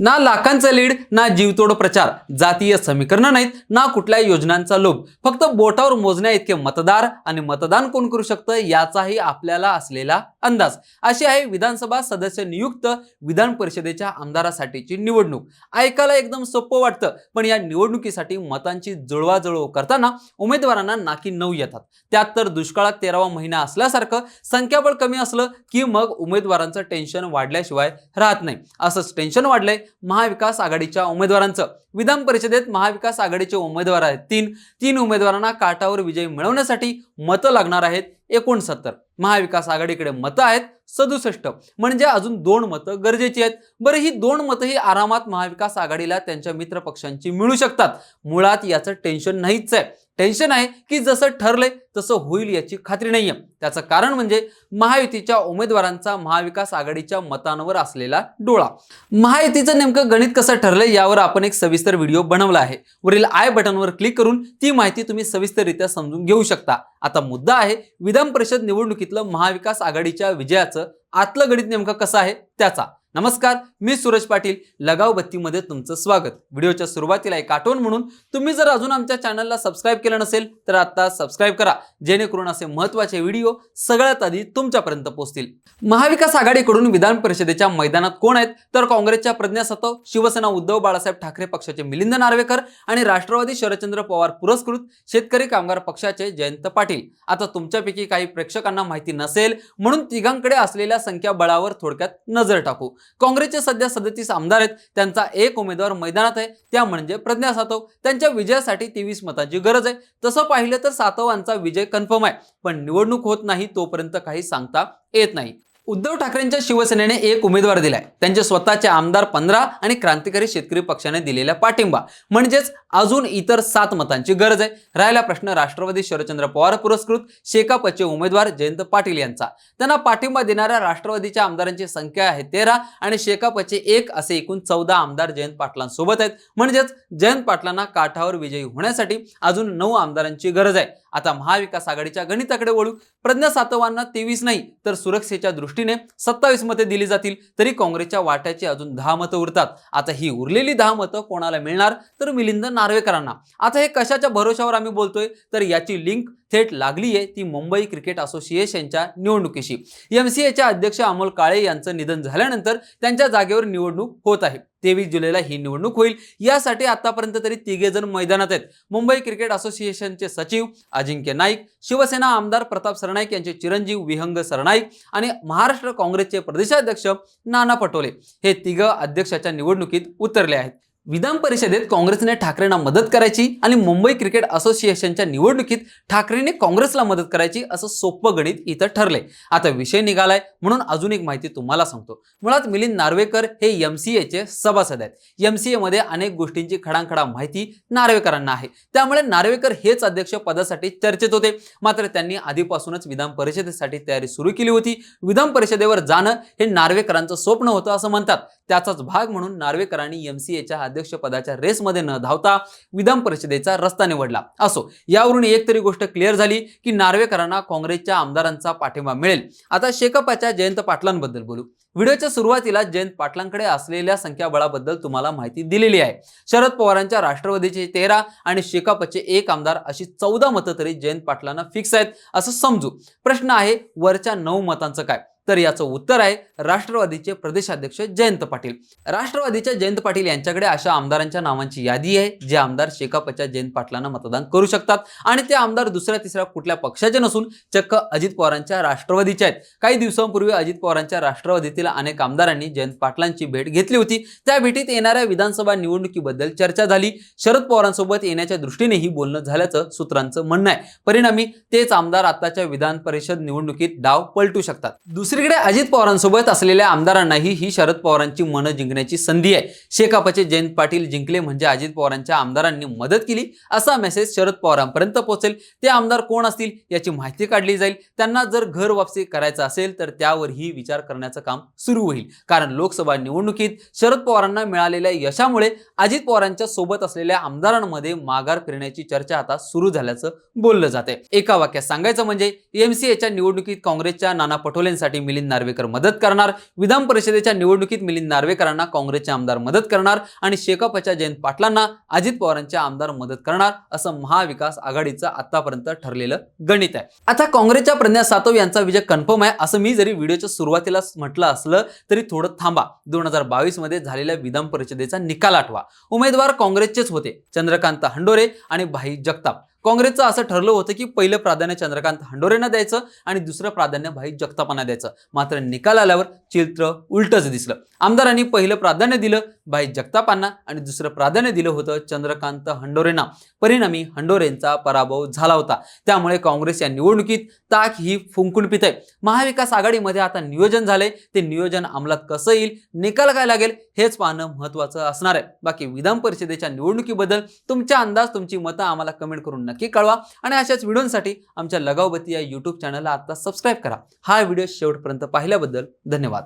ना लाखांचं लीड ना जीवतोड प्रचार. जातीय समीकरणं नाहीत ना कुठल्या योजनांचा लोभ. फक्त बोटावर मोजण्या इतके मतदार आणि मतदान कोण करू शकतं याचाही आपल्याला असलेला अंदाज. अशी आहे विधानसभा सदस्य नियुक्त विधान परिषदेच्या आमदारासाठीची निवडणूक. ऐकायला एकदम सोपं वाटतं पण या निवडणुकीसाठी मतांची जुळवाजुळव करताना उमेदवारांना नाकी नऊ येतात. त्यात तर दुष्काळात तेरावा महिना असल्यासारखं संख्याबळ कमी असलं की मग उमेदवारांचं टेन्शन वाढल्याशिवाय राहत नाही. असंच टेन्शन वाढलंय महाविकास आघाडीच्या उमेदवारांचं. विधान परिषदेत महाविकास आघाडीचे उमेदवार आहेत तीन. तीन उमेदवारांना काठावर विजय मिळवण्यासाठी मतं लागणार आहेत एकोणसत्तर. महाविकास आघाडीकडे मतं आहेत सदुसष्ट. म्हणजे अजून दोन मतं गरजेची आहेत. बरं ही दोन मतं ही आरामात महाविकास आघाडीला त्यांच्या मित्र पक्षांची मिळू शकतात. मुळात याचं टेन्शन नाहीच आहे. टेन्शन आहे की जसं ठरलंय तसं होईल याची खात्री नाहीये. त्याचं कारण म्हणजे महायुतीच्या उमेदवारांचा महाविकास आघाडीच्या मतांवर असलेला डोळा. महायुतीचं नेमकं गणित कसं ठरलंय यावर आपण एक सविस्तर व्हिडिओ बनवला आहे. वरील आय बटनवर क्लिक करून ती माहिती तुम्ही सविस्तररित्या समजून घेऊ शकता. आता मुद्दा आहे विधान परिषद निवडणुकीतलं महाविकास आघाडीच्या विजयाचं आतलं गणित नेमकं कसं आहे त्याचा. नमस्कार मी सूरज पाटील. लगाव बत्तीमध्ये तुमचं स्वागत. व्हिडिओच्या सुरुवातीला एक आठवण म्हणून तुम्ही जर अजून आमच्या चॅनलला सबस्क्राईब केलं नसेल तर आता सबस्क्राईब करा. जेणेकरून असे महत्त्वाचे व्हिडिओ सगळ्यात आधी तुमच्यापर्यंत पोहोचतील. महाविकास आघाडीकडून विधान परिषदेच्या मैदानात कोण आहेत? तर काँग्रेसच्या प्रज्ञा सतव शिवसेना उद्धव बाळासाहेब ठाकरे पक्षाचे मिलिंद नार्वेकर आणि राष्ट्रवादी शरदचंद्र पवार पुरस्कृत शेतकरी कामगार पक्षाचे जयंत पाटील. आता तुमच्यापैकी काही प्रेक्षकांना माहिती नसेल म्हणून तिघांकडे असलेल्या संख्याबळावर थोडक्यात नजर टाकू. काँग्रेसचे सध्या सदतीस आमदार आहेत त्यांचा एक उमेदवार मैदानात आहे त्या म्हणजे प्रज्ञा सातव. त्यांच्या विजयासाठी तेवीस मतांची गरज आहे. तसं पाहिलं तर सातवांचा विजय कन्फर्म आहे पण निवडणूक होत नाही तोपर्यंत काही सांगता येत नाही. उद्धव ठाकरेंच्या शिवसेनेने एक उमेदवार दिलाय. त्यांचे स्वतःचे आमदार पंधरा आणि क्रांतिकारी शेतकरी पक्षाने दिलेला पाठिंबा. म्हणजेच अजून इतर सात मतांची गरज आहे. राहिला प्रश्न राष्ट्रवादी शरदचंद्र पवार पुरस्कृत शेकापचे उमेदवार जयंत पाटील यांचा. त्यांना पाठिंबा देणाऱ्या राष्ट्रवादीच्या आमदारांची संख्या आहे तेरा आणि शेकापचे एक असे एकूण चौदा आमदार जयंत पाटलांसोबत आहेत. म्हणजेच जयंत पाटलांना काठावर विजयी होण्यासाठी अजून नऊ आमदारांची गरज आहे. आता महाविकास आघाडीच्या गणिताकडे वळू. प्रज्ञा सातवांना तेवीस नाही तर सुरक्षेच्या दृष्टीने सत्तावीस मते दिली जातील तरी काँग्रेसच्या वाट्याची अजून दहा मतं उरतात. आता ही उरलेली दहा मतं कोणाला मिळणार? तर मिलिंद नार्वेकरांना. आता हे कशाच्या भरोशावर आम्ही बोलतोय? तर याची लिंक थेट लागली आहे ती मुंबई क्रिकेट असोसिएशनच्या निवडणुकीशी. एम सी एच्या अध्यक्ष अमोल काळे यांचं निधन झाल्यानंतर त्यांच्या जागेवर निवडणूक होत आहे. तेवीस जुलैला ही निवडणूक होईल. यासाठी आतापर्यंत तरी तिघे जण मैदानात आहेत. मुंबई क्रिकेट असोसिएशनचे सचिव अजिंक्य नाईक शिवसेना आमदार प्रताप सरनाईक यांचे चिरंजीव विहंग सरनाईक आणि महाराष्ट्र काँग्रेसचे प्रदेशाध्यक्ष नाना पटोले हे तिघं अध्यक्षाच्या निवडणुकीत उतरले आहेत. विधान परिषदेत काँग्रेसने ठाकरेंना मदत करायची आणि मुंबई क्रिकेट असोसिएशनच्या निवडणुकीत ठाकरेंनी काँग्रेसला मदत करायची असं सोपं गणित इथं ठरलंय. आता विषय निघालाय म्हणून अजून एक माहिती तुम्हाला सांगतो. मुळात मिलिंद नार्वेकर हे एम सी एचे सभासद आहेत. एम सी एमध्ये अनेक गोष्टींची खडांखडा माहिती नार्वेकरांना आहे. त्यामुळे नार्वेकर हेच अध्यक्ष पदासाठी चर्चेत होते. मात्र त्यांनी आधीपासूनच विधान परिषदेसाठी तयारी सुरू केली होती. विधान परिषदेवर जाणं हे नार्वेकरांचं स्वप्न होतं असं म्हणतात. त्याचाच भाग म्हणून नार्वेकरांनी एम सी एच्या अध्यक्षपदाच्या रेसमध्ये न धावता विधान परिषदेचा रस्ता निवडला. असो यावरून एक तरी गोष्ट क्लिअर झाली की नार्वेकरांना काँग्रेसच्या आमदारांचा पाठिंबा मिळेल. आता शेकपाच्या जयंत पाटलांबद्दल बोलू. व्हिडिओच्या सुरुवातीला जयंत पाटलांकडे असलेल्या संख्याबळाबद्दल तुम्हाला माहिती दिलेली आहे. शरद पवारांच्या राष्ट्रवादीचे तेरा आणि शेकापचे एक आमदार अशी चौदा मतं तरी जयंत पाटलांना फिक्स आहेत असं समजू. प्रश्न आहे वरच्या नऊ मतांचं काय? तर याचं उत्तर आहे राष्ट्रवादीचे प्रदेशाध्यक्ष जयंत पाटील. राष्ट्रवादीच्या जयंत पाटील यांच्याकडे अशा आमदारांच्या नावांची यादी आहे जे आमदार शेकापच्या जयंत पाटलांना मतदान करू शकतात. आणि ते आमदार दुसऱ्या तिसऱ्या कुठल्या पक्षाचे नसून चक्क अजित पवारांच्या राष्ट्रवादीचे आहेत. काही दिवसांपूर्वी अजित पवारांच्या राष्ट्रवादीतील अनेक आमदारांनी जयंत पाटलांची भेट घेतली होती. त्या भेटीत येणाऱ्या विधानसभा निवडणुकीबद्दल चर्चा झाली. शरद पवारांसोबत येण्याच्या दृष्टीनेही बोलणं झाल्याचं सूत्रांचं म्हणणं आहे. परिणामी तेच आमदार आताच्या विधान परिषद निवडणुकीत डाव पलटू शकतात. दुसरी दुसरीकडे अजित पवारांसोबत असलेल्या आमदारांनाही ही शरद पवारांची मनं जिंकण्याची संधी आहे. शेकापचे जयंत पाटील जिंकले म्हणजे अजित पवारांच्या आमदारांनी मदत केली असा मेसेज शरद पवारांपर्यंत पोहोचेल. ते आमदार कोण असतील याची माहिती काढली जाईल. त्यांना जर घर वापसी करायचं असेल तर त्यावरही विचार करण्याचं काम सुरू होईल. कारण लोकसभा निवडणुकीत शरद पवारांना मिळालेल्या यशामुळे अजित पवारांच्या सोबत असलेल्या आमदारांमध्ये माघार फिरण्याची चर्चा आता सुरू झाल्याचं बोललं जाते एका वाक्यात सांगायचं म्हणजे एमसीएच्या निवडणुकीत काँग्रेसच्या नाना पटोलेंसाठी यासाठी मिलिंद नार्वेकर मदत करणार. विधान परिषदेच्या निवडणुकीत मिलिंद नार्वेकरांना काँग्रेसचे आमदार मदत करणार आणि शेकापच्या जयंत पाटलांना अजित पवारांच्या आमदार मदत करणार असं महाविकास आघाडीचं आतापर्यंत ठरलेलं गणित आहे. आता काँग्रेसच्या प्रज्ञा सातव यांचा विजय कन्फर्म आहे असं मी जरी व्हिडिओच्या सुरुवातीला म्हटलं असलं तरी थोडं थांबा. दोन हजार बावीसमध्ये झालेल्या विधान परिषदेचा निकाल आठवा. उमेदवार काँग्रेसचेच होते. चंद्रकांत हंडोरे आणि भाई जगताप. काँग्रेसचं असं ठरलं होतं की पहिलं प्राधान्य चंद्रकांत हांडोरेंना द्यायचं आणि दुसरं प्राधान्य भाई जगतापांना द्यायचं. मात्र निकाल आल्यावर चित्र उलटच दिसलं. आमदारांनी पहिलं प्राधान्य दिलं भाई जगतापांना आणि दुसरं प्राधान्य दिलं होतं चंद्रकांत हंडोरेंना. परिणामी हंडोरेंचा पराभव झाला होता. त्यामुळे काँग्रेस या निवडणुकीत ताक ही फुंकून पित आहे महाविकास आघाडीमध्ये आता नियोजन झाले ते नियोजन अंमलात कसं येईल निकाल काय लागेल हेच पाहणं महत्त्वाचं असणार आहे. बाकी विधान परिषदेच्या निवडणुकीबद्दल तुमच्या अंदाज तुमची मतं आम्हाला कमेंट करून नक्की कळवा. आणि अशाच व्हिडिओसाठी आमच्या लगावबती या यूट्यूब चॅनलला आता सबस्क्राईब करा. हा व्हिडिओ शेवटपर्यंत पाहिल्याबद्दल धन्यवाद.